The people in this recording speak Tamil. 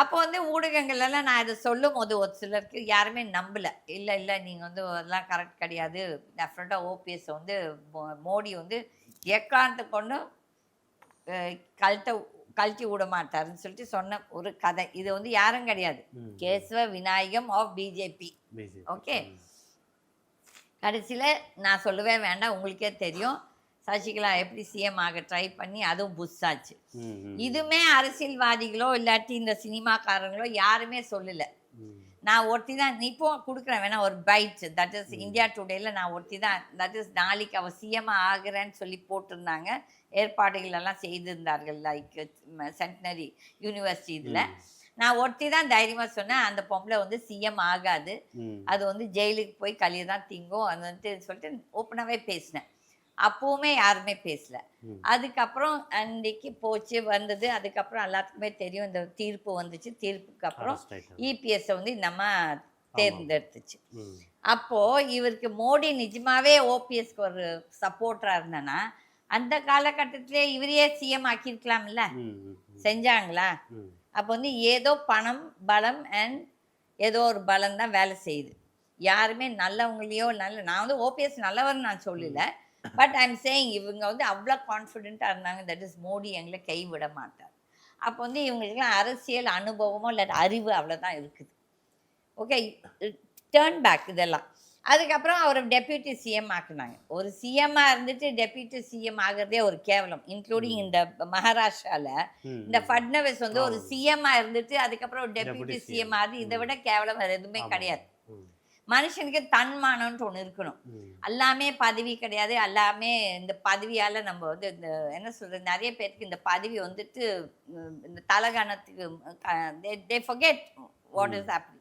அப்போ வந்து ஊடகங்கள் எல்லாம் நான் இதை சொல்லும் போது ஒரு சிலருக்கு யாருமே நம்பல. இல்லை இல்லை நீங்கள் வந்து அதெல்லாம் கரெக்ட் கிடையாது. டெஃபினட்டாக ஓபிஎஸ் வந்து மோடி வந்து எக்காந்து கொண்டு கழட்ட கழட்டி விட மாட்டாருன்னு சொல்லிட்டு சொன்ன ஒரு கதை. இது வந்து யாரும் கிடையாது. Keshava Vinayakam of BJP. Okay. கடைசியில் நான் சொல்லவே வேண்டாம். உங்களுக்கே தெரியும். சசிகலா எப்படி சிஎம் ஆக ட்ரை பண்ணி அதுவும் புஷ் ஆச்சு. ம், ம், இதுமே அரசியல்வாதிகளோ இல்லாட்டி இந்த சினிமாக்காரங்களோ யாருமே சொல்லல. நான் ஒருத்தி தான் இப்போ கொடுக்குறேன் வேணா ஒரு பைட் தட் இஸ் இந்தியா டுடேல நான் ஒருத்தி தான் தட் இஸ் நாளைக்கு அவ சிஎம் ஆகுறேன்னு சொல்லி போட்டிருந்தாங்க. ஏற்பாடுகள் எல்லாம் செய்திருந்தார்கள் லைக் சென்டனரி யூனிவர்சிட்டி இதில். நான் ஒருத்தி தான் தைரியமாக சொன்னேன் அந்த பொம்பளை வந்து சிஎம் ஆகாது. அது வந்து ஜெயிலுக்கு போய் களியை தான் திங்கும் அது வந்துட்டு சொல்லிட்டு ஓப்பனாகவே பேசினேன். அப்போவுமே யாருமே பேசல. அதுக்கப்புறம் அன்றைக்கு போச்சு வந்தது அதுக்கப்புறம் எல்லாத்துக்குமே தெரியும் இந்த தீர்ப்பு வந்துச்சு தீர்ப்புக்கு அப்புறம் ஆயிட்டாங்க. இபிஎஸ்ஸை வந்து இந்த அம்மா தேர்ந்தெடுத்துச்சு. அப்போ இவருக்கு மோடி நிஜமாவே ஓபிஎஸ்க்கு ஒரு சப்போர்ட்டரா இருந்தனா அந்த காலகட்டத்திலே இவரையே சிஎம் ஆக்கியிருக்கலாம்ல. செஞ்சாங்களா. அப்போ வந்து ஏதோ பணம் பலம் அண்ட் ஏதோ ஒரு பலம் தான் வேலை செய்யுது யாருமே நல்லவங்களையோ நல்ல நான் வந்து ஓபிஎஸ் நல்லவர்னு நான் சொல்லல பட் ஐம் சேயிங் இவங்க வந்து அவ்வளோ கான்ஃபிடென்ட்டாக இருந்தாங்க. தட் இஸ் மோடி எங்களை கைவிட மாட்டார். அப்போ வந்து இவங்களுக்குலாம் அரசியல் அனுபவமோ இல்லை அறிவு அவ்வளோதான் இருக்குது. ஓகே டேர்ன் பேக் இதெல்லாம். அதுக்கப்புறம் அவர் டெப்யூட்டி சிஎம் ஆக்குனாங்க. ஒரு சிஎம்மாக இருந்துட்டு டெப்யூட்டி சிஎம் ஆகிறதே ஒரு கேவலம். இன்க்ளூடிங் இந்த மகாராஷ்டிரால ம், இந்த. ஃபட்னவிஸ் வந்து ஒரு ஆமா. சிஎம்மா இருந்துட்டு அதுக்கப்புறம் ஒரு டெப்யூட்டி. சிஎம் ஆகுது. இதை விட கேவலம் வேற எதுவுமே. கிடையாது. மனுஷனுக்கு தன்மானம்னு ஒன்று இருக்கணும். எல்லாமே பதவி கிடையாது. எல்லாமே இந்த பதவியால நம்ம வந்து இந்த என்ன சொல்றது நிறைய பேருக்கு இந்த பதவி வந்துட்டு இந்த தலகாணத்துக்கு they forget what is happening